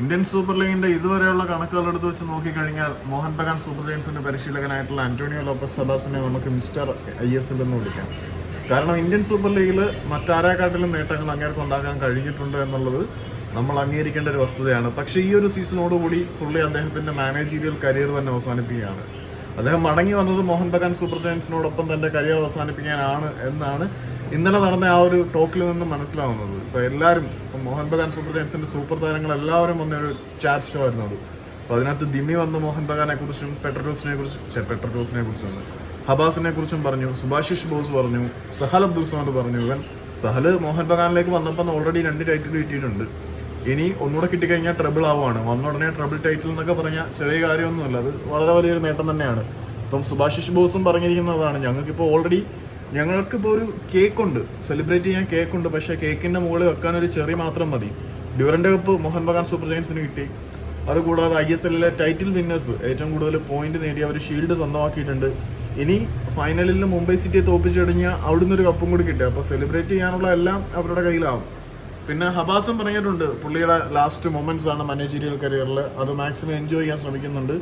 Indian super ലീഗിന്റെ ഇതുവരെയുള്ള കണക്കുകൾ എടുത്ത് വെച്ച് നോക്കിക്കഴിഞ്ഞാൽ മോഹൻ ബഗാൻ സൂപ്പർ ജയൻസിന്റെ പരിശീലകനായിട്ടുള്ള ആന്റോണിയോ ലോപ്പസ് സബാസിനെ നമുക്ക് മിസ്റ്റർ ഐ എസ് എൽ എന്ന് വിളിക്കാം. കാരണം ഇന്ത്യൻ സൂപ്പർ ലീഗിൽ മറ്റാരെക്കാട്ടിലും നേട്ടങ്ങൾ അങ്ങേർക്ക് ഉണ്ടാക്കാൻ കഴിഞ്ഞിട്ടുണ്ട് എന്നുള്ളത് നമ്മൾ അംഗീകരിക്കേണ്ട ഒരു വസ്തുതയാണ്. പക്ഷേ ഈ ഒരു സീസണോടുകൂടി പുള്ളി അദ്ദേഹത്തിന്റെ മാനേജീരിയൽ കരിയർ തന്നെ അവസാനിപ്പിക്കുകയാണ്. അദ്ദേഹം മടങ്ങി വന്നത് മോഹൻ ബഗാൻ സൂപ്പർ ജയൻസിനോടൊപ്പം തന്റെ കരിയർ അവസാനിപ്പിക്കാനാണ് എന്നാണ് ഇന്നലെ നടന്ന ആ ഒരു ടോക്കിൽ നിന്ന് മനസ്സിലാവുന്നത്. ഇപ്പൊ എല്ലാവരും ഇപ്പൊ മോഹൻ ബഗാൻ സൂപ്പർ ജയൻസിന്റെ സൂപ്പർ താരങ്ങൾ എല്ലാവരും വന്ന ഒരു ചാറ്റ് ഷോ ആയിരുന്നു അത്. അപ്പൊ അതിനകത്ത് ദിമി വന്ന് മോഹൻ ബഗാനെ കുറിച്ചും പെട്രോസിനെ കുറിച്ചും പെട്രോസിനെ കുറിച്ചും ഹബാസിനെ കുറിച്ചും പറഞ്ഞു സുഭാഷിഷ് ബോസ് പറഞ്ഞു സഹൽ അബ്ദുൾ സമദ് പറഞ്ഞു. ഇവൻ സഹൽ മോഹൻ ബഗാനിലേക്ക് വന്നപ്പോൾ ഓൾറെഡി രണ്ട് ടൈറ്റിൽ കിട്ടിയിട്ടുണ്ട്. ഇനി ഒന്നുകൂടെ കിട്ടിക്കഴിഞ്ഞാൽ ട്രബിൾ ആവുകയാണ് വന്ന ഉടനെ ട്രബിൾ ടൈറ്റിൽ എന്നൊക്കെ പറഞ്ഞാൽ ചെറിയ കാര്യമൊന്നുമല്ല. അത് വളരെ വലിയൊരു നേട്ടം തന്നെയാണ്. ഇപ്പം സുഭാഷിഷ് ബോസും പറഞ്ഞിരിക്കുന്നതാണ് ഞങ്ങൾക്കിപ്പോൾ ഓൾറെഡി ഞങ്ങൾക്കിപ്പോൾ ഒരു കേക്ക് ഉണ്ട്. സെലിബ്രേറ്റ് ചെയ്യാൻ കേക്ക് ഉണ്ട്. പക്ഷേ കേക്കിന്റെ മുകളിൽ വെക്കാൻ ഒരു ചെറിയ മാത്രം മതി. ഡ്യൂറന്റെ കപ്പ് മോഹൻ ബഗാൻ സൂപ്പർ ജയൻസിന് കിട്ടി. അതുകൂടാതെ ഐ എസ് എല്ലിലെ ടൈറ്റിൽ വിന്നേഴ്സ് ഏറ്റവും കൂടുതൽ പോയിന്റ് നേടി അവർ ഷീൽഡ് സ്വന്തമാക്കിയിട്ടുണ്ട്. ഇനി ഫൈനലിൽ മുംബൈ സിറ്റിയെ തോപ്പിച്ചു കഴിഞ്ഞാൽ അവിടുന്ന് ഒരു കപ്പും കൂടി കിട്ടുക അപ്പോൾ സെലിബ്രേറ്റ് ചെയ്യാനുള്ള എല്ലാം അവരുടെ കയ്യിലാവും. പിന്നെ ഹബാസും പറഞ്ഞിട്ടുണ്ട് പുള്ളിയുടെ ലാസ്റ്റ് മൊമെന്റ്സ് ആണ് മാനേജീരിയൽ കരിയറിൽ അത് മാക്സിമം എൻജോയ് ചെയ്യാൻ ശ്രമിക്കുന്നുണ്ട്.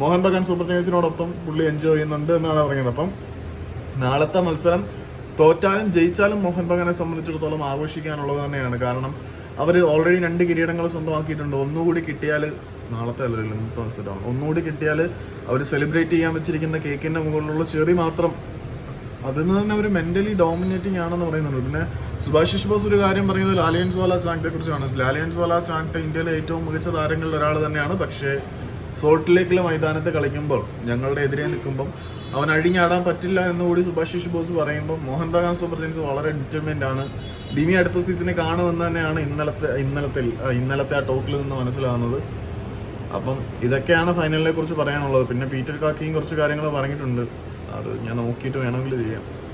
മോഹൻ ബഗാൻ സൂപ്പർ ജയൻസിനോടൊപ്പം പുള്ളി എൻജോയ് ചെയ്യുന്നുണ്ട് എന്നാണ് പറഞ്ഞത്. അപ്പം നാളത്തെ മത്സരം തോറ്റാലും ജയിച്ചാലും മോഹൻ ബഗാനെ സംബന്ധിച്ചിടത്തോളം ആഘോഷിക്കാനുള്ളത് തന്നെയാണ്. കാരണം അവർ ഓൾറെഡി രണ്ട് കിരീടങ്ങൾ സ്വന്തമാക്കിയിട്ടുണ്ട്. ഒന്നുകൂടി കിട്ടിയാൽ നാളത്തെ അല്ലല്ലോ ഇന്നത്തെ മത്സരമാണ്. ഒന്നുകൂടി കിട്ടിയാൽ അവർ സെലിബ്രേറ്റ് ചെയ്യാൻ വെച്ചിരിക്കുന്ന കേക്കിന്റെ മുകളിലുള്ള ചെറി മാത്രം അതിൽ തന്നെ അവർ മെന്റലി ഡോമിനേറ്റിംഗ് ആണെന്ന് പറയുന്നുണ്ട്. പിന്നെ സുഭാഷിഷ് ബോസ് ഒരു കാര്യം പറയുന്നത് ലാലിയൻസ് വാല ചാങ്ക്തെ കുറിച്ചാണ്. ലാലിയൻസ് വാല ചാങ്ക്ത ഇന്ത്യയിലെ ഏറ്റവും മികച്ച താരങ്ങളിൽ ഒരാൾ തന്നെയാണ്. പക്ഷേ സോൾട്ട് ലേക്കിലെ മൈതാനത്ത് കളിക്കുമ്പോൾ ഞങ്ങളുടെ എതിരെ നിൽക്കുമ്പോൾ അവൻ അഴിഞ്ഞാടാൻ പറ്റില്ല എന്ന് കൂടി സുഭാഷിഷ് ബോസ് പറയുമ്പോൾ മോഹൻ ബഗാൻ സൂപ്പർ ജയൻസ് വളരെ ഡിറ്റർമെന്റ് ആണ്. ദിമി അടുത്ത സീസണിൽ കാണുമെന്ന് തന്നെയാണ് ഇന്നലത്തെ ഇന്നലത്തെ ഇന്നലത്തെ ആ ടോക്കിൽ നിന്ന് മനസ്സിലാവുന്നത് അപ്പം ഇതൊക്കെയാണ് ഫൈനലിനെ കുറിച്ച് പറയാനുള്ളത്. പിന്നെ പീറ്റർ കാക്കിയും കുറച്ച് കാര്യങ്ങൾ പറഞ്ഞിട്ടുണ്ട്. അത് ഞാൻ നോക്കിയിട്ട് വേണമെങ്കിൽ ചെയ്യാം.